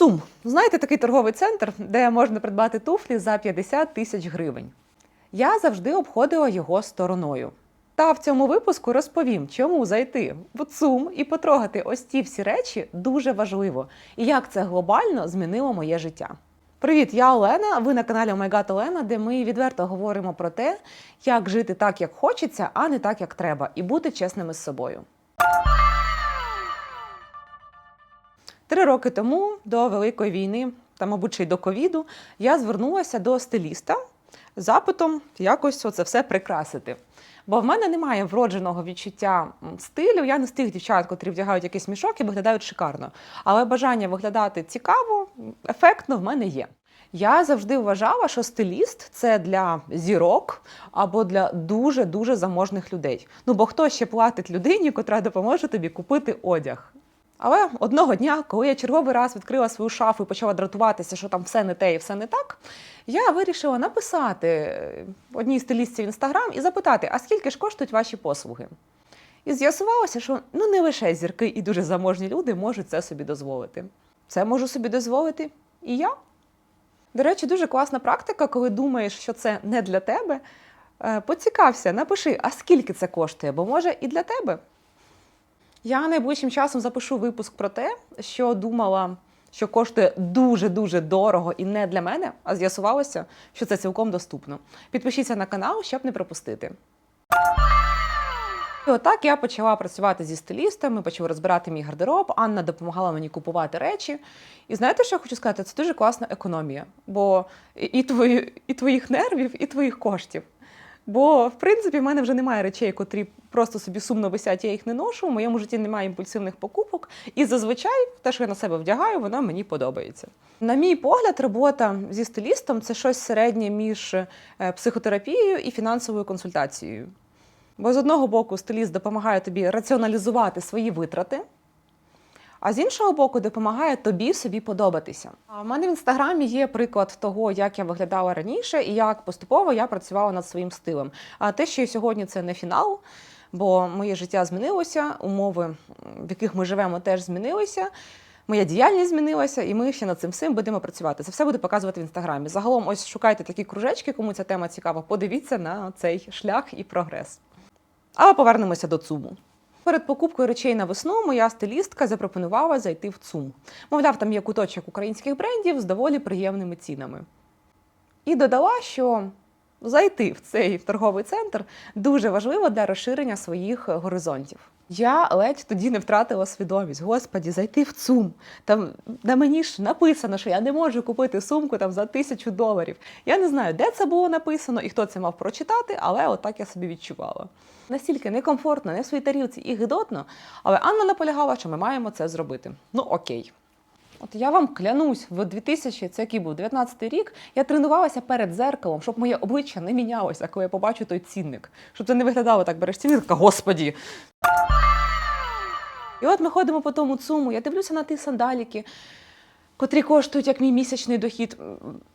Цум. Знаєте, такий торговий центр, де можна придбати туфлі за 50 тисяч гривень. Я завжди обходила його стороною. Та в цьому випуску розповім, чому зайти в ЦУМ і потрогати ось ці всі речі дуже важливо, і як це глобально змінило моє життя. Привіт, я Олена. Ви на каналі Омайгат Олена, де ми відверто говоримо про те, як жити так, як хочеться, а не так, як треба, і бути чесними з собою. Три роки тому, до Великої війни, та, мабуть, ще й до ковіду, я звернулася до стиліста запитом якось оце все прикрасити. Бо в мене немає вродженого відчуття стилю. Я не з тих дівчат, котрі вдягають якийсь мішок і виглядають шикарно. Але бажання виглядати цікаво, ефектно в мене є. Я завжди вважала, що стиліст це для зірок або для дуже дуже заможних людей. Ну бо хто ще платить людині, котра допоможе тобі купити одяг? Але одного дня, коли я черговий раз відкрила свою шафу і почала дратуватися, що там все не те і все не так, я вирішила написати е, одній стилістці в інстаграм і запитати, а скільки ж коштують ваші послуги? І з'ясувалося, що ну не лише зірки і дуже заможні люди можуть це собі дозволити. Це можу собі дозволити і я. До речі, дуже класна практика, коли думаєш, що це не для тебе. Е, Поцікався, напиши, а скільки це коштує, бо може і для тебе. Я найближчим часом запишу випуск про те, що думала, що коштує дуже-дуже дорого і не для мене, а з'ясувалося, що це цілком доступно. Підпишіться на канал, щоб не пропустити. І отак я почала працювати зі стилістами, почала розбирати мій гардероб. Анна допомагала мені купувати речі. І знаєте, що я хочу сказати? Це дуже класна економія, бо і- твої, і твоїх нервів, і твоїх коштів. Бо, в принципі, в мене вже немає речей, котрі просто собі сумно висять, я їх не ношу. В моєму житті немає імпульсивних покупок. І зазвичай те, що я на себе вдягаю, воно мені подобається. На мій погляд, робота зі стилістом це щось середнє між е, психотерапією і фінансовою консультацією. Бо з одного боку стиліст допомагає тобі раціоналізувати свої витрати, а з іншого боку, допомагає тобі собі подобатися. А в мене в інстаграмі є приклад того, як я виглядала раніше і як поступово я працювала над своїм стилем. А те, що сьогодні це не фінал, бо моє життя змінилося, умови, в яких ми живемо, теж змінилися. Моя діяльність змінилася, і ми ще над цим всім будемо працювати. Це все буде показувати в інстаграмі. Загалом, ось шукайте такі кружечки, кому ця тема цікава. Подивіться на цей шлях і прогрес. Але повернемося до ЦУМу. Перед покупкою речей на весну моя стилістка запропонувала зайти в ЦУМ. Мовляв, там є куточок українських брендів з доволі приємними цінами. І додала, що зайти в цей торговий центр дуже важливо для розширення своїх горизонтів. Я ледь тоді не втратила свідомість. Господі, зайти в ЦУМ. Там на мені ж написано, що я не можу купити сумку там за тисячу доларів. Я не знаю, де це було написано і хто це мав прочитати, але отак я собі відчувала. Настільки некомфортно, не в своїй тарілці і гидотно, але Анна наполягала, що ми маємо це зробити. Ну окей. От я вам клянусь, в 2000, це який був 19 рік, я тренувалася перед зеркалом, щоб моє обличчя не мінялося, коли я побачу той цінник. Щоб це не виглядало так, береш цінник, така, господі. І от ми ходимо по тому цуму, я дивлюся на ті сандаліки, котрі коштують як мій місячний дохід.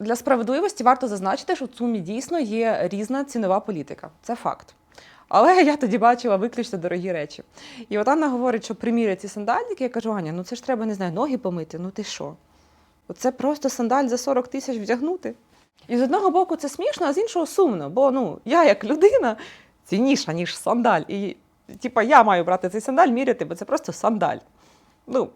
Для справедливості варто зазначити, що в цумі дійсно є різна цінова політика. Це факт. Але я тоді бачила виключно дорогі речі. І от Анна говорить, що приміряє ці сандаліки. Я кажу, Аня, ну це ж треба, не знаю, ноги помити. Ну ти що? Оце просто сандаль за 40 тисяч вдягнути. І з одного боку це смішно, а з іншого сумно. Бо ну, я як людина цінніша, ніж сандаль. І типа я маю брати цей сандаль, міряти, бо це просто сандаль. Ну,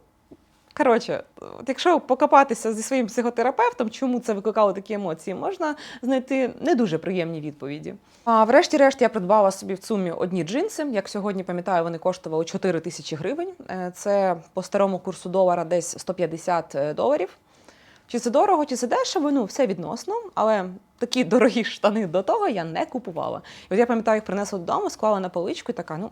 коротше, от якщо покопатися зі своїм психотерапевтом, чому це викликало такі емоції, можна знайти не дуже приємні відповіді. А врешті-решт я придбала собі в цумі одні джинси. Як сьогодні пам'ятаю, вони коштували 4 тисячі гривень. Е, Це по старому курсу долара десь 150 доларів. Чи це дорого, чи це дешево, ну все відносно, але такі дорогі штани до того я не купувала. І от я пам'ятаю, їх принесла додому, склала на поличку і така, ну,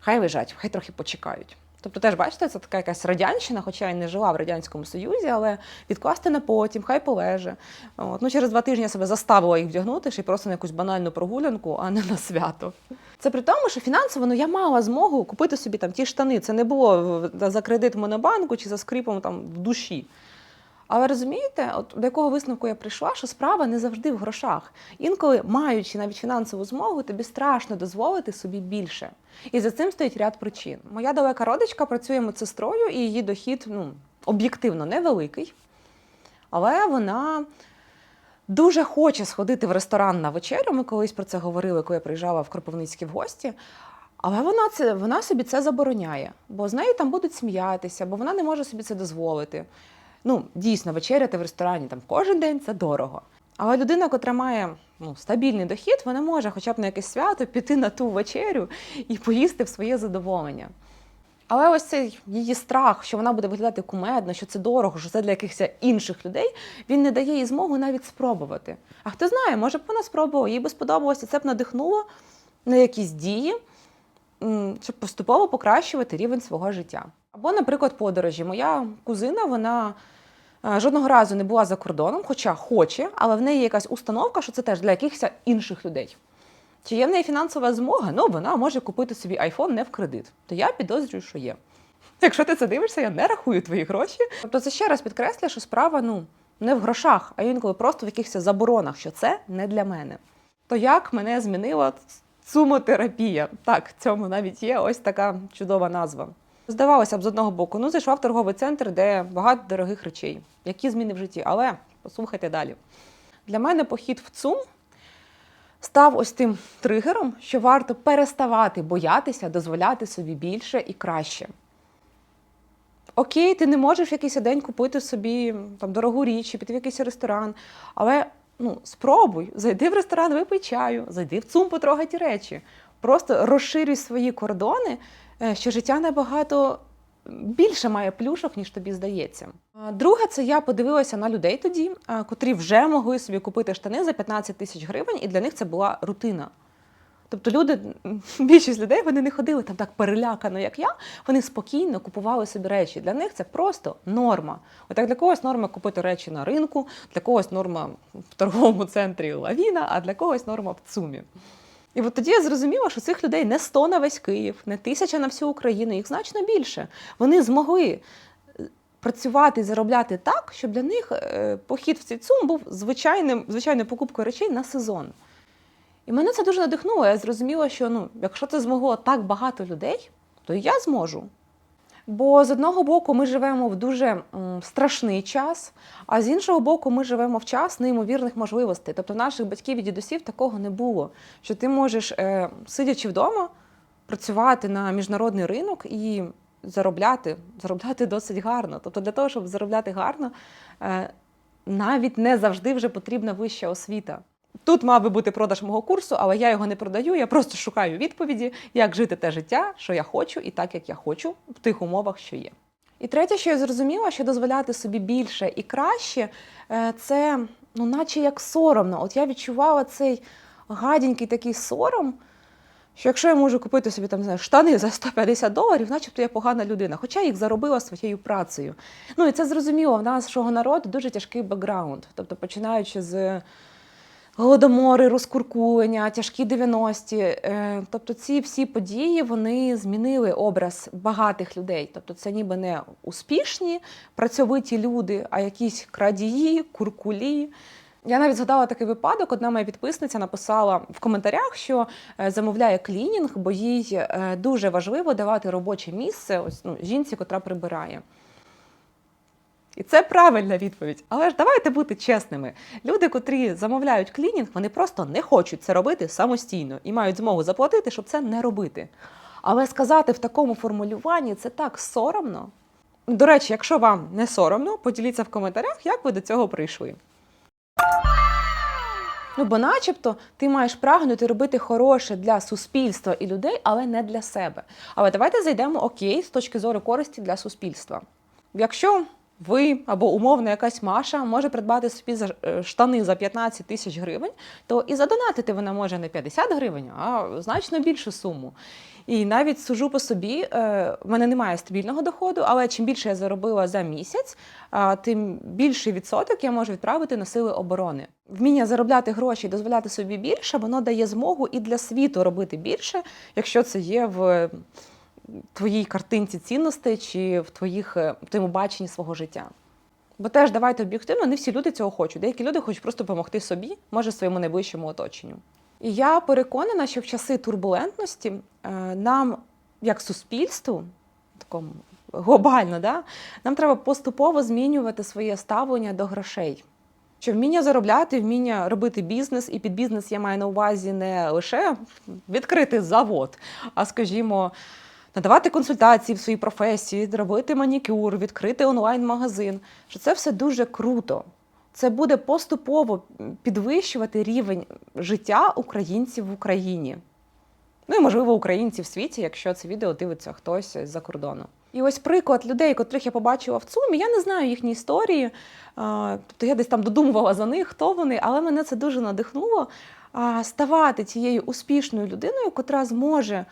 хай лежать, хай трохи почекають. Тобто, теж бачите, це така якась радянщина, хоча я не жила в Радянському Союзі, але відкласти на потім, хай полеже. От. Ну, через два тижні я себе заставила їх вдягнути ще й просто на якусь банальну прогулянку, а не на свято. Це при тому, що фінансово ну, я мала змогу купити собі там ті штани. Це не було за кредит монобанку чи за скріпом там в душі. Але розумієте, от до якого висновку я прийшла, що справа не завжди в грошах. Інколи, маючи навіть фінансову змогу, тобі страшно дозволити собі більше. І за цим стоїть ряд причин. Моя далека родичка працює медсестрою, і її дохід ну, об'єктивно невеликий, але вона дуже хоче сходити в ресторан на вечерю. Ми колись про це говорили, коли я приїжджала в Кропивницький в гості. Але вона це вона собі це забороняє, бо з нею там будуть сміятися, бо вона не може собі це дозволити. Ну, дійсно, вечеряти в ресторані там кожен день це дорого. Але людина, котра має ну, стабільний дохід, вона може хоча б на якесь свято піти на ту вечерю і поїсти в своє задоволення. Але ось цей її страх, що вона буде виглядати кумедно, що це дорого, що це для якихось інших людей, він не дає їй змогу навіть спробувати. А хто знає, може б вона спробувала, їй би сподобалося, це б надихнуло на якісь дії, щоб поступово покращувати рівень свого життя. Або, наприклад, подорожі. Моя кузина, вона е, жодного разу не була за кордоном, хоча хоче, але в неї є якась установка, що це теж для якихось інших людей. Чи є в неї фінансова змога? Ну, вона може купити собі айфон не в кредит. То я підозрюю, що є. Якщо ти це дивишся, я не рахую твої гроші. Тобто це ще раз підкреслює, що справа ну, не в грошах, а інколи просто в якихось заборонах, що це не для мене. То як мене змінила цумотерапія? Так, цьому навіть є ось така чудова назва. Здавалося б, з одного боку, ну зайшла в торговий центр, де багато дорогих речей, які зміни в житті. Але послухайте далі. Для мене похід в ЦУМ став ось тим тригером, що варто переставати боятися дозволяти собі більше і краще. Окей, ти не можеш в якийсь день купити собі там дорогу річ, піти в якийсь ресторан, але ну, спробуй, зайди в ресторан, випий чаю, зайди в ЦУМ, потрогай ті речі. Просто розширюй свої кордони, що життя набагато більше має плюшок, ніж тобі здається. Друге, це я подивилася на людей тоді, котрі вже могли собі купити штани за 15 тисяч гривень, і для них це була рутина. Тобто люди, більшість людей вони не ходили там так перелякано, як я. Вони спокійно купували собі речі. Для них це просто норма. Отак для когось норма купити речі на ринку, для когось норма в торговому центрі Лавіна, а для когось норма в ЦУМі. І от тоді я зрозуміла, що цих людей не 100 на весь Київ, не тисяча на всю Україну, їх значно більше. Вони змогли е, працювати і заробляти так, щоб для них е, похід в цей ЦУМ був звичайним, звичайною покупкою речей на сезон. І мене це дуже надихнуло. Я зрозуміла, що ну, якщо це змогло так багато людей, то і я зможу. Бо з одного боку ми живемо в дуже страшний час, а з іншого боку, ми живемо в час неймовірних можливостей. Тобто наших батьків і дідусів такого не було. Що ти можеш, е, сидячи вдома, працювати на міжнародний ринок і заробляти, заробляти досить гарно. Тобто для того, щоб заробляти гарно, е, навіть не завжди вже потрібна вища освіта. Тут мав би бути продаж мого курсу, але я його не продаю. Я просто шукаю відповіді, як жити те життя, що я хочу, і так як я хочу, в тих умовах, що є. І третє, що я зрозуміла, що дозволяти собі більше і краще, е, це ну, наче як соромно. От я відчувала цей гаденький такий сором, що якщо я можу купити собі там, не знаю, штани за 150 доларів, начебто я погана людина, хоча їх заробила своєю працею. Ну і це зрозуміло, в нашого народу дуже тяжкий бекграунд. Тобто, починаючи з голодомори, розкуркулення, тяжкі 90-ті. Е, Тобто ці всі події вони змінили образ багатих людей. Тобто це ніби не успішні, працьовиті люди, а якісь крадії, куркулі. Я навіть згадала такий випадок. Одна моя підписниця написала в коментарях, що е, замовляє клінінг, бо їй е, дуже важливо давати робоче місце ось ну, жінці, котра прибирає. І це правильна відповідь. Але ж давайте бути чесними. Люди, котрі замовляють клінінг, вони просто не хочуть це робити самостійно і мають змогу заплатити, щоб це не робити. Але сказати в такому формулюванні це так соромно. До речі, якщо вам не соромно, поділіться в коментарях, як ви до цього прийшли. Ну, бо начебто ти маєш прагнути робити хороше для суспільства і людей, але не для себе. Але давайте зайдемо окей з точки зору користі для суспільства. Якщо ви або умовно якась Маша може придбати собі за е, штани за 15 тисяч гривень, то і задонатити вона може не 50 гривень, а значно більшу суму. І навіть сужу по собі, е, в мене немає стабільного доходу, але чим більше я заробила за місяць, тим більший відсоток я можу відправити на сили оборони. Вміння заробляти гроші і дозволяти собі більше, воно дає змогу і для світу робити більше, якщо це є в твоїй картинці цінностей чи в твоїх е, в твоєму баченні свого життя. Бо теж давайте об'єктивно, не всі люди цього хочуть. Деякі люди хочуть просто допомогти собі, може своєму найближчому оточенню. І я переконана, що в часи турбулентності е, нам, як суспільству, такому глобально, да? нам треба поступово змінювати своє ставлення до грошей. Що вміння заробляти, вміння робити бізнес, і під бізнес я маю на увазі не лише відкрити завод, а скажімо, надавати консультації в своїй професії, робити манікюр, відкрити онлайн-магазин. Що це все дуже круто. Це буде поступово підвищувати рівень життя українців в Україні. Ну і можливо українців в світі, якщо це відео дивиться хтось з-за кордону. І ось приклад людей, котрих я побачила в ЦУМі, я не знаю їхні історії. Тобто я десь там додумувала за них, хто вони, але мене це дуже надихнуло ставати тією успішною людиною, котра зможе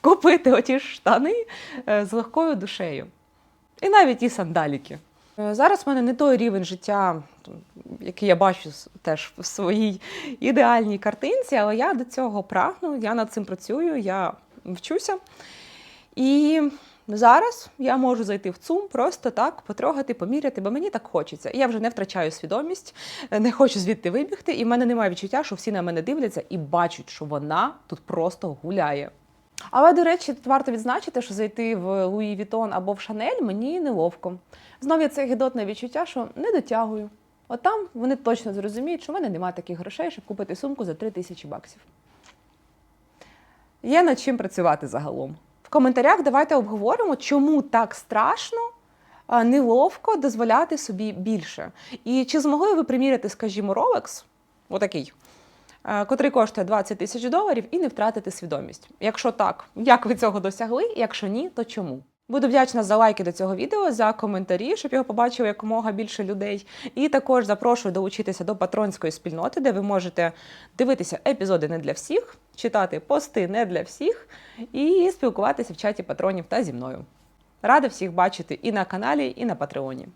купити оті штани е, з легкою душею. І навіть ті сандаліки. Е, Зараз в мене не той рівень життя, який я бачу теж в своїй ідеальній картинці, але я до цього прагну, я над цим працюю, я вчуся. І зараз я можу зайти в ЦУМ, просто так потрогати, поміряти, бо мені так хочеться. І я вже не втрачаю свідомість, е, не хочу звідти вибігти, і в мене немає відчуття, що всі на мене дивляться і бачать, що вона тут просто гуляє. Але, до речі, тут варто відзначити, що зайти в Луї Вітон або в Шанель мені неловко. Знову є це гідотне відчуття, що не дотягую. От там вони точно зрозуміють, що в мене немає таких грошей, щоб купити сумку за 3 тисячі баксів. Є над чим працювати загалом. В коментарях давайте обговоримо, чому так страшно, неловко дозволяти собі більше. І чи змогли ви приміряти, скажімо, Rolex, отакий, котрий коштує 20 тисяч доларів, і не втратити свідомість. Якщо так, як ви цього досягли? Якщо ні, то чому? Буду вдячна за лайки до цього відео, за коментарі, щоб його побачило якомога більше людей. І також запрошую долучитися до патронської спільноти, де ви можете дивитися епізоди не для всіх, читати пости не для всіх і спілкуватися в чаті патронів та зі мною. Рада всіх бачити і на каналі, і на Патреоні.